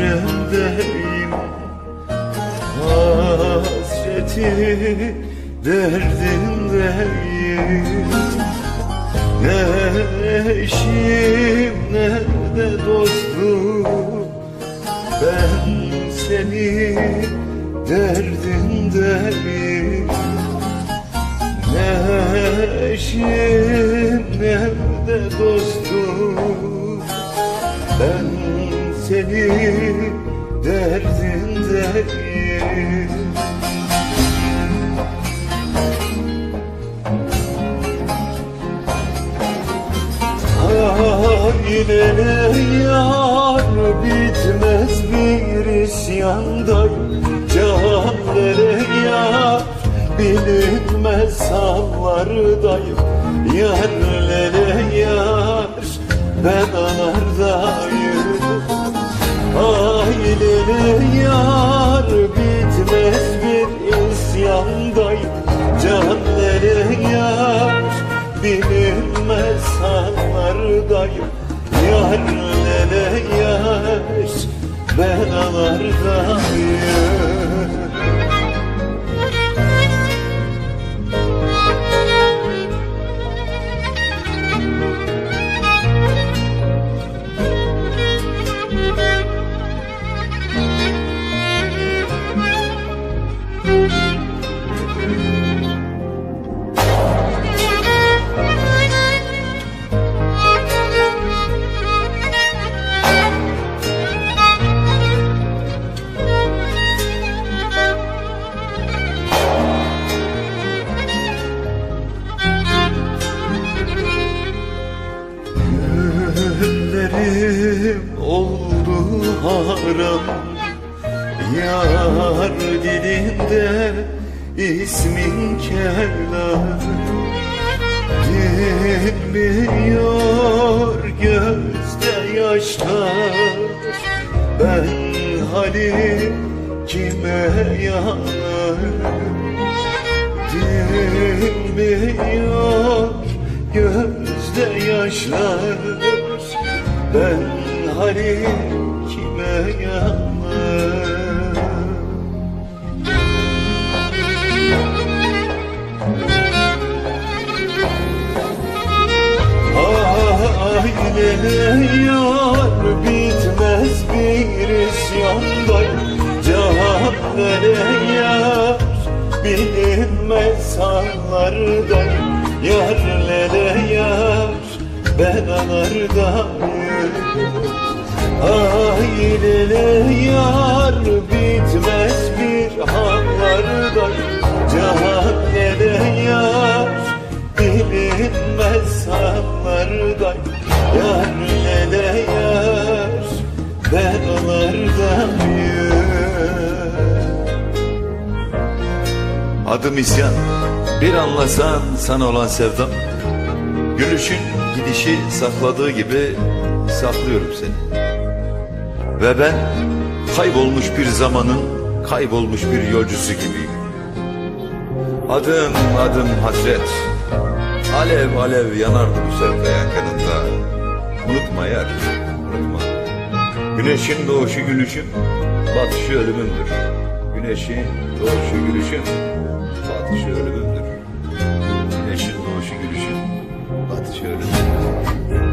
alemdeyim Hasreti derdindeyim. Ne eşim ne de dostum. Ben senin derdindeyim. Ne eşim ne de dostum. Ben senin derdindeyim Ailene yar bitmez bir isyandayım Canlere yar bilinmez sallardayım Yerlere yar ben anardayım bilinmez sallardayım Yarlere yaş? Ben anardayım Güllerim oldu haram. Yar dilinde ismin kelam. Dinmiyor gözde yaşlar. Ben halim kime yanar Dinmiyor gözde yaşlar Ben halim kime yanar Ailene yar bitmez bir isyandayım Cahanere yar bilinmez sallardayım Yarlere yar ben anardayım Ailene yar bitmez bir hallardayım Cahanere yar bilinmez sallardayım Yarlere yar ben anardayım Adım isyan. Bir anlasan sana olan sevdam. Gülüşün gidişi sakladığı gibi saklıyorum seni. Ve ben kaybolmuş bir zamanın kaybolmuş bir yolcusu gibiyim. Adım adım hasret. Alev alev yanardı bu sevda yakınında Unutma yar unutma Güneşin doğuşu gülüşün Batışı ölümündür Güneşin doğuşu gülüşün Batışı ölümündür Güneşin doğuşu